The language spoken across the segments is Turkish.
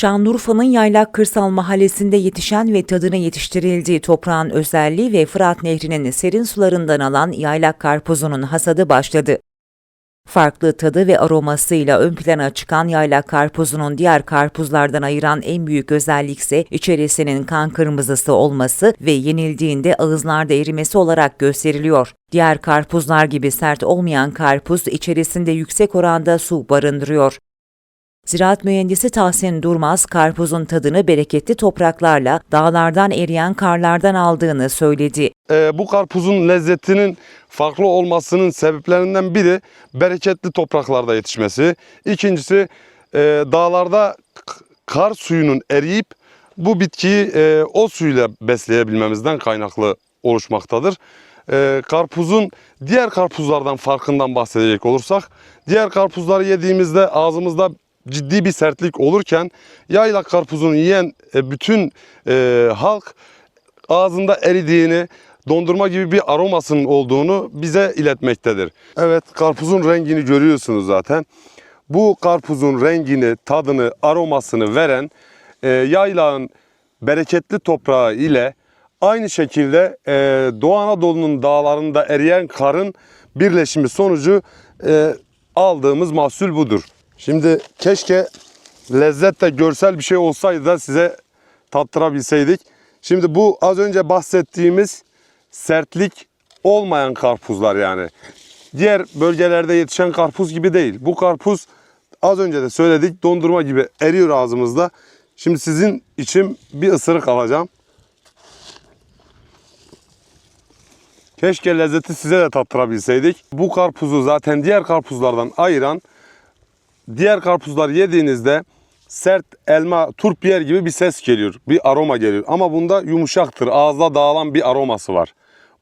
Şanlıurfa'nın Yaylak Kırsal Mahallesi'nde yetişen ve tadını yetiştirildiği toprağın özelliği ve Fırat Nehri'nin serin sularından alan yaylak karpuzunun hasadı başladı. Farklı tadı ve aromasıyla ön plana çıkan yaylak karpuzunun diğer karpuzlardan ayıran en büyük özellik ise içerisinin kan kırmızısı olması ve yenildiğinde ağızlarda erimesi olarak gösteriliyor. Diğer karpuzlar gibi sert olmayan karpuz içerisinde yüksek oranda su barındırıyor. Ziraat mühendisi Tahsin Durmaz, karpuzun tadını bereketli topraklarla, dağlardan eriyen karlardan aldığını söyledi. Ee, bu karpuzun lezzetinin farklı olmasının sebeplerinden biri bereketli topraklarda yetişmesi. İkincisi e, dağlarda kar suyunun eriyip bu bitkiyi e, o suyla besleyebilmemizden kaynaklı oluşmaktadır. E, karpuzun diğer karpuzlardan farkından bahsedecek olursak diğer karpuzları yediğimizde ağzımızda ciddi bir sertlik olurken yaylak karpuzunu yiyen e, bütün e, halk ağzında eridiğini, dondurma gibi bir aromasının olduğunu bize iletmektedir. Evet, karpuzun rengini görüyorsunuz zaten. Bu karpuzun rengini, tadını, aromasını veren e, yaylağın bereketli toprağı ile aynı şekilde e, Doğu Anadolu'nun dağlarında eriyen karın birleşimi sonucu e, aldığımız mahsul budur. Şimdi keşke lezzet de görsel bir şey olsaydı da size tattırabilseydik. Şimdi bu az önce bahsettiğimiz sertlik olmayan karpuzlar yani. Diğer bölgelerde yetişen karpuz gibi değil. Bu karpuz az önce de söyledik dondurma gibi eriyor ağzımızda. Şimdi sizin için bir ısırık alacağım. Keşke lezzeti size de tattırabilseydik. Bu karpuzu zaten diğer karpuzlardan ayıran diğer karpuzları yediğinizde sert elma, turp yer gibi bir ses geliyor. Bir aroma geliyor. Ama bunda yumuşaktır. Ağızda dağılan bir aroması var.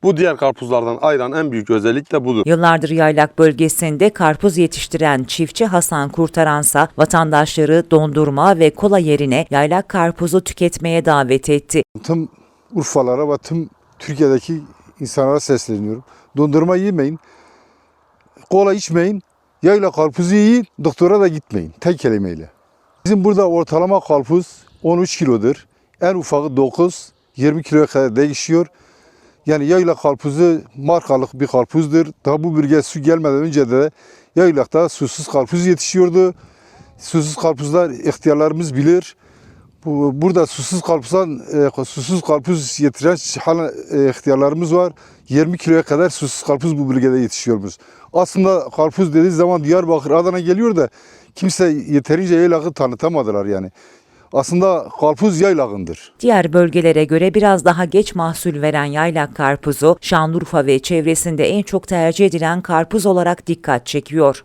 Bu diğer karpuzlardan ayıran en büyük özellik de budur. Yıllardır yaylak bölgesinde karpuz yetiştiren çiftçi Hasan Kurtaransa vatandaşları dondurma ve kola yerine yaylak karpuzu tüketmeye davet etti. tüm Urfalara ve tüm Türkiye'deki insanlara sesleniyorum. Dondurma yemeyin, kola içmeyin, yayla karpuzu yiyin, doktora da gitmeyin. Tek kelimeyle. Bizim burada ortalama karpuz 13 kilodur. En ufağı 9, 20 kiloya kadar değişiyor. Yani yayla karpuzu markalık bir karpuzdur. Daha bu bölge su gelmeden önce de yaylakta susuz karpuz yetişiyordu. Susuz karpuzlar ihtiyarlarımız bilir. Bu, burada susuz karpuzdan e, susuz karpuz yetiren hala e, ihtiyarlarımız var. 20 kiloya kadar susuz karpuz bu bölgede yetişiyormuş. Aslında karpuz dediği zaman Diyarbakır, Adana geliyor da kimse yeterince yaylağı tanıtamadılar yani. Aslında karpuz yaylağındır. Diğer bölgelere göre biraz daha geç mahsul veren yaylak karpuzu Şanlıurfa ve çevresinde en çok tercih edilen karpuz olarak dikkat çekiyor.